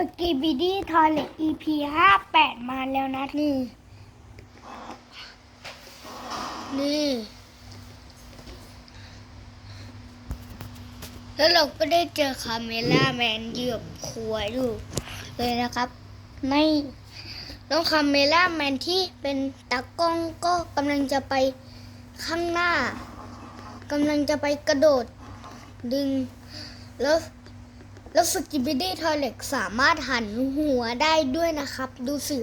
สกีบิดี้ทอยเล็ต EP ห้าแปดมาแล้วนะนี่ นี่ แล้วเราก็ได้เจอคาเมล่าแมนเหยือบขวดอยู่เลยนะครับไม่น้องคาเมล่าแมนที่เป็นตากล้องก็กำลังจะไปข้างหน้ากำลังจะไปกระโดดดึง แล้ว แล้วสกิบิดี้ทอยเล็กสามารถหันหัวได้ด้วยนะครับ ดูสิ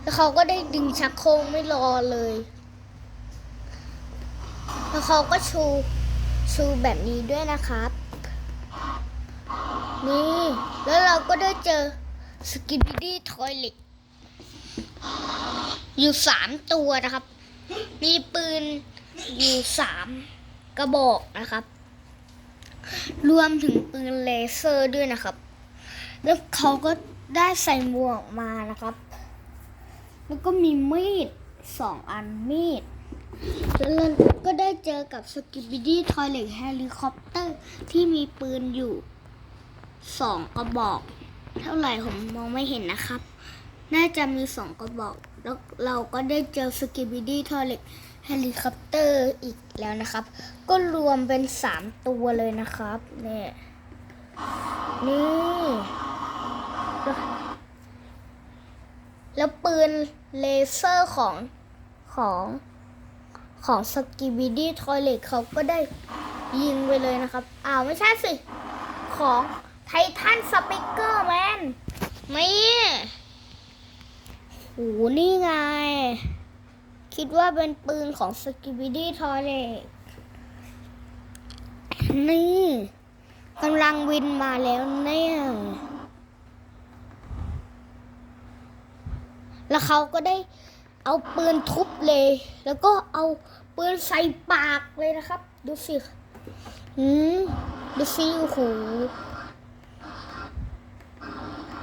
แล้วเขาก็ได้ดึงชักโครกไม่รอเลย แล้วเขาก็ชูชูแบบนี้ด้วยนะครับ นี่ แล้วเราก็ได้เจอสกิบิดี้ทอยเล็ตอยู่สามตัวนะครับ มีปืนอยู่สามกระบอกนะครับ รวมถึงปืนเลเซอร์ด้วยนะครับ แล้วเขาก็ได้ใส่หมวกมานะครับ แล้วก็มีมีดสองอันมีด แล้วก็ได้เจอกับสกิบิดี้ทอยเล็ตเฮลิคอปเตอร์ที่มีปืนอยู่สองกระบอก เท่าไหร่ผมมองไม่เห็นนะครับ น่าจะมีสองกระบอก แล้วเราก็ได้เจอสกิบิดี้ทอยเล็ต เฮลิคอปเตอร์อีกแล้วนะครับ ก็รวมเป็นสามตัวเลยนะครับเนี่ยนี่แล้วปืนเลเซอร์ของของของสกิบิดี้ทอยเล็ตเขาก็ได้ยิงไปเลยนะครับ อ้าวไม่ใช่สิ ของไททันสปิเกอร์แมนไม่โหนี่ไง คิดว่าเป็นปืนของสกิบิดี้ทอเล็ตนี่กำลังวินมาแล้วเนี่ย แล้วเขาก็ได้เอาปืนทุบเลย แล้วก็เอาปืนใส่ปากเลยนะครับ ดูสิอืมดูสิโอ้โห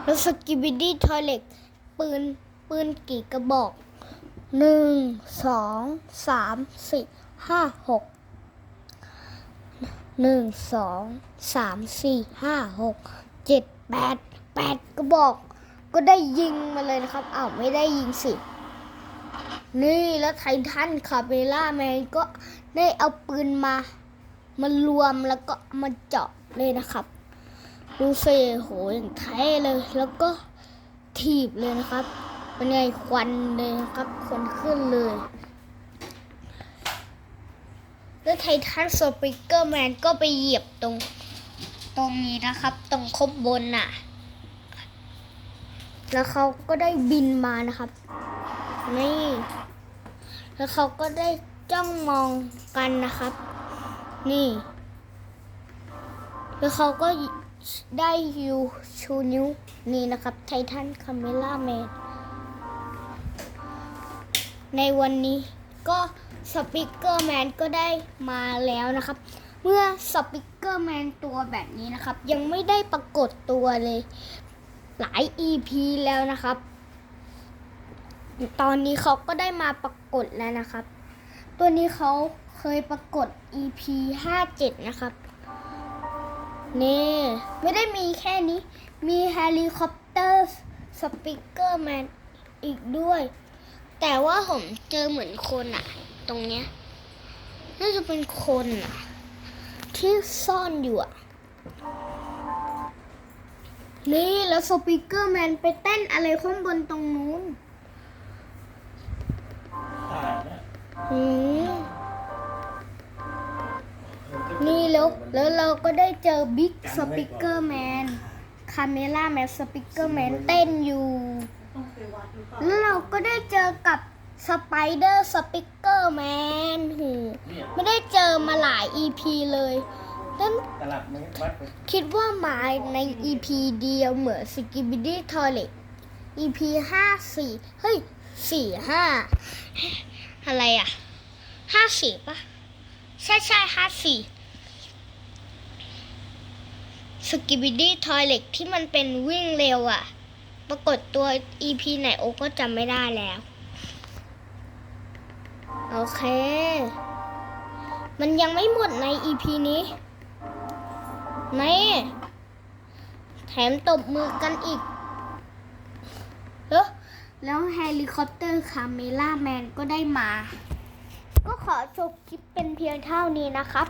แล้วสกิบิดี้ทอเล็ตปืนปืนกี่กระบอก หนึ่งสองสามสี่ห้าหกหนึ่งสองสามสี่ห้าหกเจ็ดแปดแปดกระบอก ก็ได้ยิงมาเลยนะครับอ้าวไม่ได้ยิงสิ นี่แล้วไททันคาเบล่าแมนก็ได้เอาปืนมา มารวมแล้วก็มาเจาะเลยนะครับ ดูเซโหอย่างแท้เลยแล้วก็ถีบเลยนะครับ เป็นไงควันเลยครับควันขึ้นเลย แล้วไททันสปิเกอร์แมนก็ไปเหยียบตรง ตรงนี้นะครับ ตรงคบบนน่ะ แล้วเขาก็ได้บินมานะครับ นี่ แล้วเขาก็ได้จ้องมองกันนะครับ นี่ แล้วเขาก็ได้ยูชูนิ้วนี่นะครับไททันคาเมล่าแมน ในวันนี้ก็สปิเกอร์แมนก็ได้มาแล้วนะครับ เมื่อสปิเกอร์แมนตัวแบบนี้นะครับ ยังไม่ได้ปรากฏตัวเลย หลาย EP แล้วนะครับ ตอนนี้เขาก็ได้มาปรากฏแล้วนะครับ ตัวนี้เขาเคยปรากฏ EP 57 นะครับนี่ไม่ได้มีแค่นี้ มีเฮลิคอปเตอร์สปิเกอร์แมนอีกด้วย แต่ว่าผมเจอเหมือนคนอะตรงเนี้ยน่าจะเป็นคนอะที่ซ่อนอยู่อะนี่แล้วสปิเกอร์แมนไปเต้นอะไรข้างบนตรงนู้นอืมนี่แล้วแล้วเราก็ได้เจอบิ๊กสปิเกอร์แมนคาเมล่าแมนสปิเกอร์แมนเต้นอยู่ แล้วเราก็ได้เจอกับสไปเดอร์สปิเกอร์แมนหูไม่ได้เจอมาหลาย EP เลยนั่นตลับมันวัดไปคิดว่ามาใน EP เดียวเหมือนสกิบิดี้ทอยเล็ต EP ห้าสี่เฮ้ยสี่ห้าอะไรอะห้าสี่ปะใช่ใช่ห้าสี่สกิบิดี้ทอยเล็ตที่มันเป็นวิ่งเร็วอะ ปรากฏตัว EP ไหนโอก็จำไม่ได้แล้ว โอเค มันยังไม่หมดใน EP นี้ไม่แถมตบมือกันอีกแล้วแล้วเฮลิคอปเตอร์คาเมล่าแมนก็ได้มา ก็ขอจบคลิปเป็นเพียงเท่านี้นะครับ